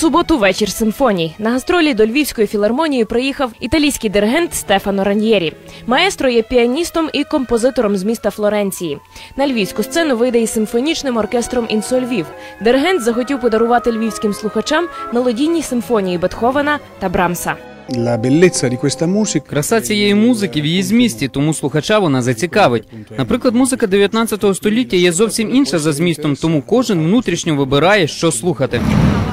суботу вечір симфоній. На гастролі до Львівської філармонії приїхав італійський диригент Стефано Раньєрі. Маестро є піаністом і композитором з міста Флоренції. На львівську сцену вийде із симфонічним оркестром «Інсо Львів». Диригент захотів подарувати львівським слухачам мелодійні симфонії Бетховена та Брамса. Краса цієї музики в її змісті, тому слухача вона зацікавить. Наприклад, музика 19 століття є зовсім інша за змістом, тому кожен внутрішньо вибирає, що слухати.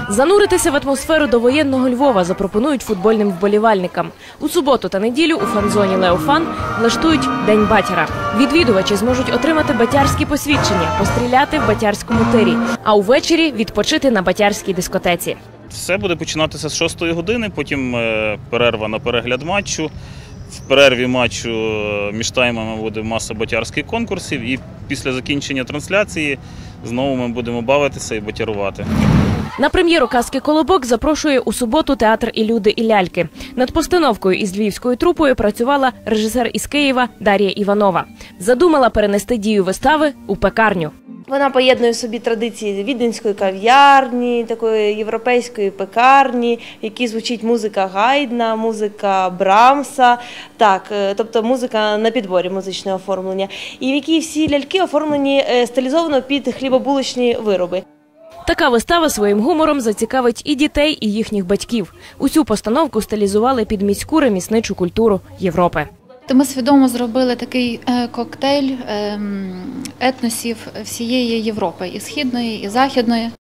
Зануритися в атмосферу довоєнного Львова запропонують футбольним вболівальникам. У суботу та неділю у фан-зоні Леофан влаштують День батяра. Відвідувачі зможуть отримати батярські посвідчення, постріляти в батярському тирі, а увечері відпочити на батярській дискотеці. Все буде починатися з 6 години, потім е, перерва на перегляд матчу. В перерві матчу е, між таймами буде маса батярських конкурсів, і після закінчення трансляції знову ми будемо бавитися і батірувати. На прем'єру казки Колобок запрошує у суботу театр і люди і ляльки. Над постановкою із львівською трупою працювала режисер із Києва Дар'я Іванова. Задумала перенести дію вистави у пекарню. Вона поєднує собі традиції віденської кав'ярні, такої європейської пекарні, в якій звучить музика гайдна, музика Брамса, так, е, тобто музика на підборі музичне оформлення, і в якій всі ляльки оформлені е, стилізовано під хлібобулочні вироби. Така вистава своїм гумором зацікавить і дітей, і їхніх батьків. Усю постановку стилізували під міську ремісничу культуру Європи. Ми свідомо зробили такий е, коктейль ем, етносів всієї Європи, і східної, і західної.